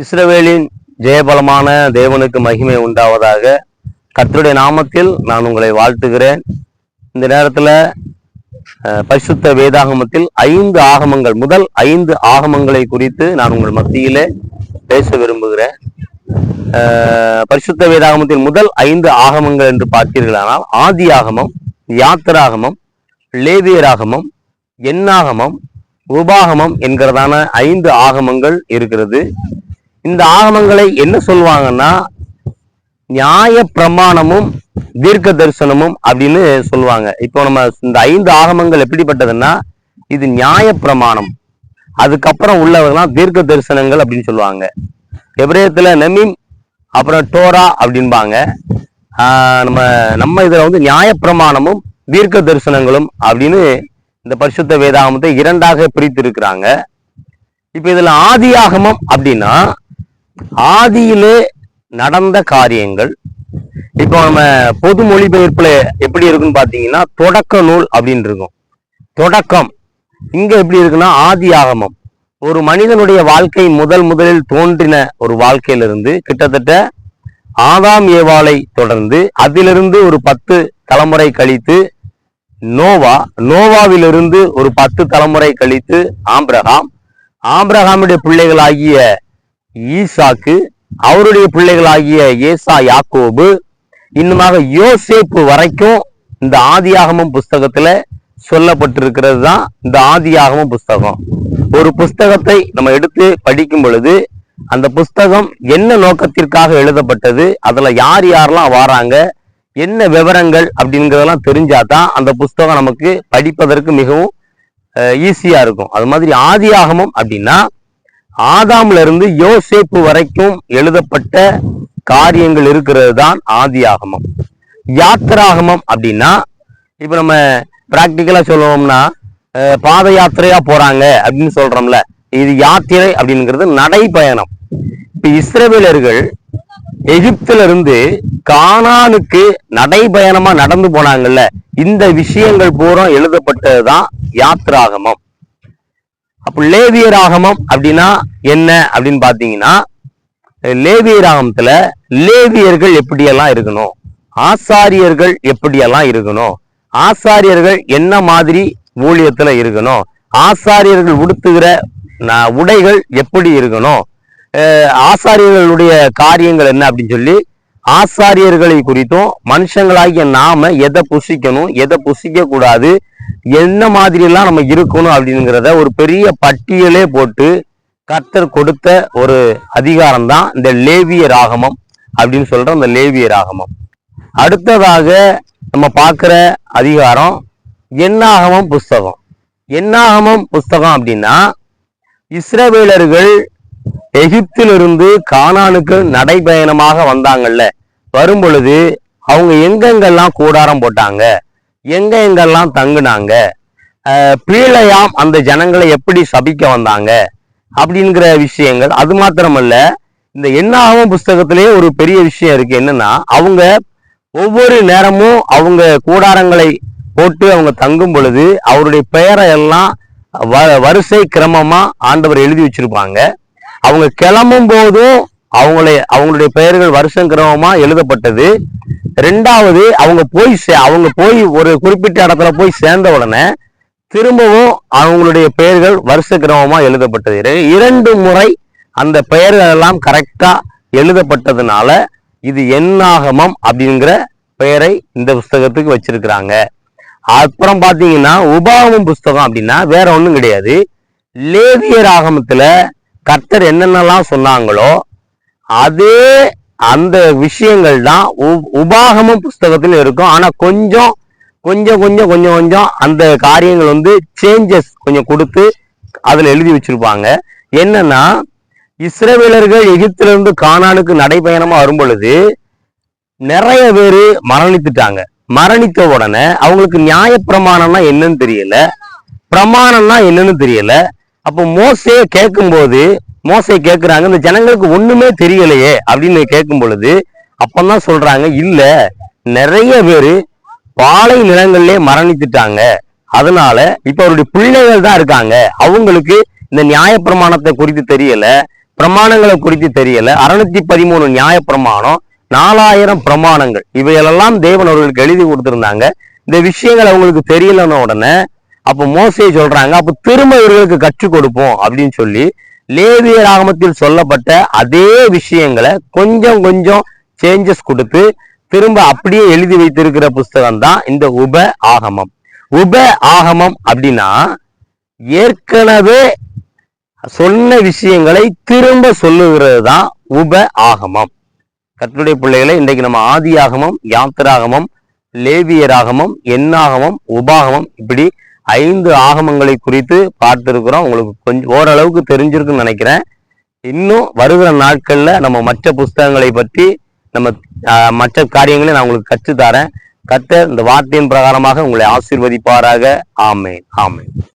இஸ்ரவேலின் ஜெயபலமான தேவனுக்கு மகிமை உண்டாவதாக கத்தருடைய நாமத்தில் நான் உங்களை வாழ்த்துகிறேன். இந்த நேரத்தில் பரிசுத்த வேதாகமத்தில் ஐந்து ஆகமங்கள் முதல் ஐந்து ஆகமங்களை குறித்து நான் உங்கள் மத்தியிலே பேச விரும்புகிறேன். பரிசுத்த வேதாகமத்தின் முதல் ஐந்து ஆகமங்கள் என்று பார்த்தீர்களானால் ஆதி ஆகமம் யாத்திராகமம் லேவியராகமம் எண்ணாகமம் உபாகமம் என்கிறதான ஐந்து ஆகமங்கள் இருக்கிறது. இந்த ஆகமங்களை என்ன சொல்லுவாங்கன்னா நியாய பிரமாணமும் தீர்க்க தரிசனமும் அப்படின்னு சொல்லுவாங்க இப்போ நம்ம இந்த ஐந்து ஆகமங்கள் எப்படிப்பட்டதுன்னா இது நியாய பிரமாணம். அதுக்கப்புறம் உள்ளவர்கள்லாம் தீர்க்க தரிசனங்கள் அப்படின்னு சொல்லுவாங்க எபிரேயத்தில் நெமீம் அப்புறம் டோரா அப்படின்பாங்க. நம்ம நம்ம இதில் வந்து நியாய பிரமாணமும் தீர்க்க தரிசனங்களும் அப்படின்னு இந்த பரிசுத்த வேதாகமத்தை இரண்டாக பிரித்து இருக்கிறாங்க இப்ப இதுல ஆதியாகமம் அப்படின்னா ஆதியிலே நடந்த காரியங்கள். இப்போ நம்ம பொது மொழிபெயர்ப்புல எப்படி இருக்குன்னு பாத்தீங்கன்னா தொடக்க நூல் அப்படின்னு இருக்கும் தொடக்கம். இங்க எப்படி இருக்குன்னா ஆதி ஆகமம். ஒரு மனிதனுடைய வாழ்க்கை முதல் முதலில் தோன்றின ஒரு வாழ்க்கையிலிருந்து கிட்டத்தட்ட ஆதாம் ஏவாளை தொடர்ந்து அதிலிருந்து ஒரு பத்து தலைமுறை கழித்து நோவா நோவாவிலிருந்து ஒரு பத்து தலைமுறை கழித்து ஆம்பிரகாம் ஆம்பிரகாமுடைய பிள்ளைகளாகிய ஈசாக்கு அவருடைய பிள்ளைகளாகிய ஏசா யாக்கோபு இன்னுமாக யோசேப்பு வரைக்கும் இந்த ஆதியாகமம் புஸ்தகத்துல சொல்லப்பட்டிருக்கிறது தான் இந்த ஆதியாகவும் புஸ்தகம். ஒரு புஸ்தகத்தை நம்ம எடுத்து படிக்கும் பொழுது அந்த புஸ்தகம் என்ன நோக்கத்திற்காக எழுதப்பட்டது அதுல யார் யாரெல்லாம் வாராங்க என்ன விவரங்கள் அப்படிங்கிறதெல்லாம் தெரிஞ்சாதான் அந்த புஸ்தகம் நமக்கு படிப்பதற்கு மிகவும் ஈஸியா இருக்கும். அது மாதிரி ஆதியாகமும் அப்படின்னா ஆதாம்ல இருந்து யோசேப்பு வரைக்கும் எழுதப்பட்ட காரியங்கள் இருக்கிறது தான் ஆதியாகமம். யாத்திராகமம் அப்படின்னா இப்ப நம்ம பிராக்டிக்கலா சொல்லுவோம்னா அஹ், பாத யாத்திரையா போறாங்க அப்படின்னு சொல்றோம்ல. இது யாத்திரை அப்படிங்கிறது நடைபயணம் இப்ப இஸ்ரவேலர்கள் எகிப்துல இருந்து கானானுக்கு நடைபயணமா நடந்து போனாங்கல்ல. இந்த விஷயங்கள் பூரா எழுதப்பட்டதுதான் யாத்ராகமம். அப்ப லேவியராகமம் அப்படின்னா என்ன அப்படின்னு பாத்தீங்கன்னா லேவியராகமத்துல லேவியர்கள் எப்படியெல்லாம் இருக்கணும்? ஆசாரியர்கள் எப்படியெல்லாம் இருக்கணும்? ஆசாரியர்கள் என்ன மாதிரி ஊழியத்தில் இருக்கணும்? ஆசாரியர்கள் உடுத்துகிற உடைகள் எப்படி இருக்கணும்? ஆசாரியர்களுடைய காரியங்கள் என்ன அப்படின்னு சொல்லி ஆசாரியர்களை குறித்தும் மனுஷங்களாகிய நாம எதை புசிக்கணும் எதை புசிக்க கூடாது என்ன மாதிரிலாம் நம்ம இருக்கணும் அப்படிங்கிறத ஒரு பெரிய பட்டியலே போட்டு கர்த்தர் கொடுத்த ஒரு அதிகாரம் தான் இந்த லேவிய ராகமம் அப்படின்னு சொல்ற அந்த லேவிய ராகமம் அடுத்ததாக நம்ம பார்க்குற அதிகாரம் எண்ணாகமம் புஸ்தகம். எண்ணாகமம் புஸ்தகம் அப்படின்னா இஸ்ரவேலர்கள் எகிப்திலிருந்து கானானுக்கு நடைபயணமாக வந்தாங்கல்ல வரும் பொழுது அவங்க எங்கெங்கெல்லாம் கூடாரம் போட்டாங்க? எங்க எங்கெல்லாம் தங்குனாங்க பீழையாம் அந்த ஜனங்களை எப்படி சபிக்க வந்தாங்க? அப்படிங்கிற விஷயங்கள். அது மாத்திரமல்ல இந்த எண்ணாகவும் புஸ்தகத்திலேயே ஒரு பெரிய விஷயம் இருக்கு. என்னன்னா அவங்க ஒவ்வொரு நேரமும் அவங்க கூடாரங்களை போட்டு அவங்க தங்கும் பொழுது அவருடைய பெயரை எல்லாம் வ- வரிசை கிரமமாக ஆண்டவர் எழுதி வச்சிருப்பாங்க. அவங்க கிளம்பும் போதும் அவங்களை அவங்களுடைய பெயர்கள் வருஷம் கிரமமாக எழுதப்பட்டது. ரெண்டாவது அவங்க போய் சே- அவங்க போய் ஒரு குறிப்பிட்ட இடத்துல போய் சேர்ந்த உடனே திரும்பவும் அவங்களுடைய பெயர்கள் வருஷ கிரமமாக எழுதப்பட்டது. இரண்டு முறை அந்த பெயர்கள் எல்லாம் கரெக்டாக எழுதப்பட்டதுனால இது எண்ணாகமம் அப்படிங்கிற பெயரை இந்த புஸ்தகத்துக்கு வச்சிருக்கிறாங்க. அப்புறம் பார்த்தீங்கன்னா உபாகமம் புஸ்தகம் அப்படின்னா வேற ஒன்றும் கிடையாது. லேவியர் ஆகமத்தில் கர்த்தர் என்னென்னலாம் சொன்னாங்களோ அதே அந்த விஷயங்கள் தான் உ- உபாகமம் புஸ்தகத்தில் இருக்கும். ஆனால் கொஞ்சம் கொஞ்சம் கொஞ்சம் கொஞ்சம் கொஞ்சம் அந்த காரியங்கள் வந்து சேஞ்சஸ் கொஞ்சம் கொடுத்து அதில் எழுதி வச்சிருப்பாங்க. என்னன்னா இஸ்ரேவேலர்கள் எகிப்திலிருந்து கானானுக்கு நடைபயணமா வரும்பொழுது நிறைய பேர் மரணித்துட்டாங்க. மரணித்த உடனே அவங்களுக்கு நியாயப்பிரமாணம்னா என்னன்னு தெரியல. பிரமாணம்னா என்னன்னு தெரியல. அப்போ மோசையை கேட்கும்போது மோசை கேட்குறாங்க இந்த ஜனங்களுக்கு ஒண்ணுமே தெரியலையே அப்படின்னு கேட்கும் பொழுது அப்பந்தான் சொல்றாங்க இல்ல நிறைய பேர் பாலை நிலங்களிலே மரணித்துட்டாங்க. அதனால இப்ப அவருடைய பிள்ளைகள் தான் இருக்காங்க. அவங்களுக்கு இந்த நியாயப்பிரமாணத்தை குறித்து தெரியல. பிரமாணங்களை குறித்து தெரியல. அறுநூத்தி பதிமூணு நியாய பிரமாணம் நாலாயிரம் பிரமாணங்கள். இவையெல்லாம் தேவன் அவர்களுக்கு எழுதி கொடுத்திருந்தாங்க. இந்த விஷயங்கள் அவங்களுக்கு தெரியலன்னு உடனே அப்ப மோசே சொல்றாங்க அப்ப திரும்ப இவர்களுக்கு கற்றுக் கொடுப்போம் அப்படின்னு சொல்லி லேவியர் ஆகமத்தில் சொல்லப்பட்ட அதே விஷயங்களை கொஞ்சம் கொஞ்சம் சேஞ்சஸ் கொடுத்து திரும்ப அப்படியே எழுதி வைத்திருக்கிற புஸ்தகம் தான் இந்த உப ஆகமம். உப ஆகமம் அப்படின்னா ஏற்கனவே சொன்ன விஷயங்களை திரும்ப சொல்லுகிறது தான் உப ஆகமம். கத்தனுடைய பிள்ளைகளை இன்றைக்கு நம்ம ஆதி ஆகமம் யாத்திராகமம் லேவியராகமம் எண்ணாகமம் உபாகமம் இப்படி ஐந்து ஆகமங்களை குறித்து பார்த்துருக்குறோம். உங்களுக்கு கொஞ்சம் ஓரளவுக்கு தெரிஞ்சிருக்குன்னு நினைக்கிறேன். இன்னும் வருகிற நாட்களில் நம்ம மற்ற புஸ்தகங்களை பற்றி நம்ம மற்ற காரியங்களை நான் உங்களுக்கு கற்றுத் தரேன் இந்த வார்த்தையின் பிரகாரமாக உங்களை ஆசீர்வதிப்பாராக. ஆமேன். ஆமேன்.